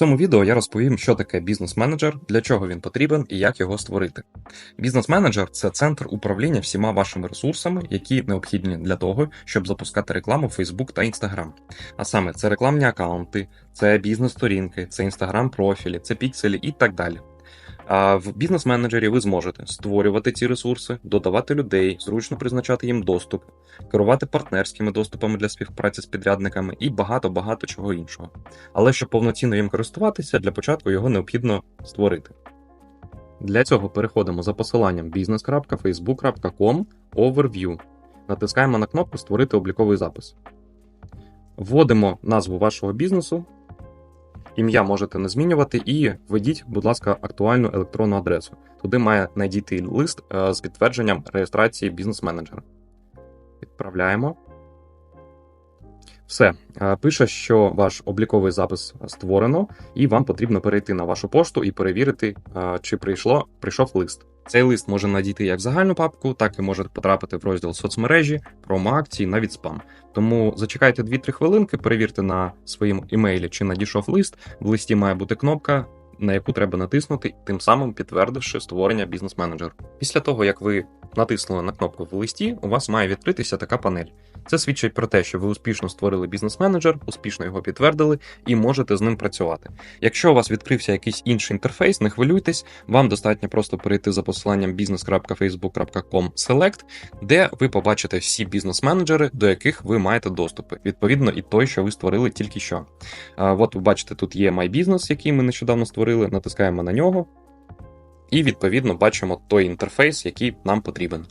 цьому відео я розповім, що таке бізнес-менеджер, для чого він потрібен і як його створити. Бізнес-менеджер це центр управління всіма вашими ресурсами, які необхідні для того, щоб запускати рекламу в Facebook та Instagram. А саме це рекламні аккаунти, це бізнес-сторінки, це Instagram-профілі, це пікселі і так далі. А в бізнес-менеджері ви зможете створювати ці ресурси, додавати людей, зручно призначати їм доступ, керувати партнерськими доступами для співпраці з підрядниками і багато-багато чого іншого. Але щоб повноцінно їм користуватися, для початку його необхідно створити. Для цього переходимо за посиланням business.facebook.com Overview. Натискаємо на кнопку Створити обліковий запис. Вводимо назву вашого бізнесу. Ім'я можете не змінювати і введіть, будь ласка, актуальну електронну адресу. Туди має надійти лист е, з підтвердженням реєстрації бізнес-менеджера. Відправляємо. Все. Е, Пише, що ваш обліковий запис створено, і вам потрібно перейти на вашу пошту і перевірити, е, чи прийшло, прийшов лист. Цей лист може надійти як в загальну папку, так і може потрапити в розділ соцмережі, промо-акції, навіть спам. Тому зачекайте 2-3 хвилинки, перевірте на своєму імейлі, чи надійшов лист. В листі має бути кнопка, на яку треба натиснути, тим самим підтвердивши створення бізнес-менеджеру. Після того, як ви натиснули на кнопку в листі, у вас має відкритися така панель. Це свідчить про те, що ви успішно створили бізнес-менеджер, успішно його підтвердили і можете з ним працювати. Якщо у вас відкрився якийсь інший інтерфейс, не хвилюйтесь, вам достатньо просто перейти за посиланням business.facebook.com Select, де ви побачите всі бізнес-менеджери, до яких ви маєте доступи. Відповідно, і той, що ви створили тільки що. От ви бачите, тут є My який ми нещодавно створили, натискаємо на нього. І відповідно бачимо той інтерфейс, який нам потрібен.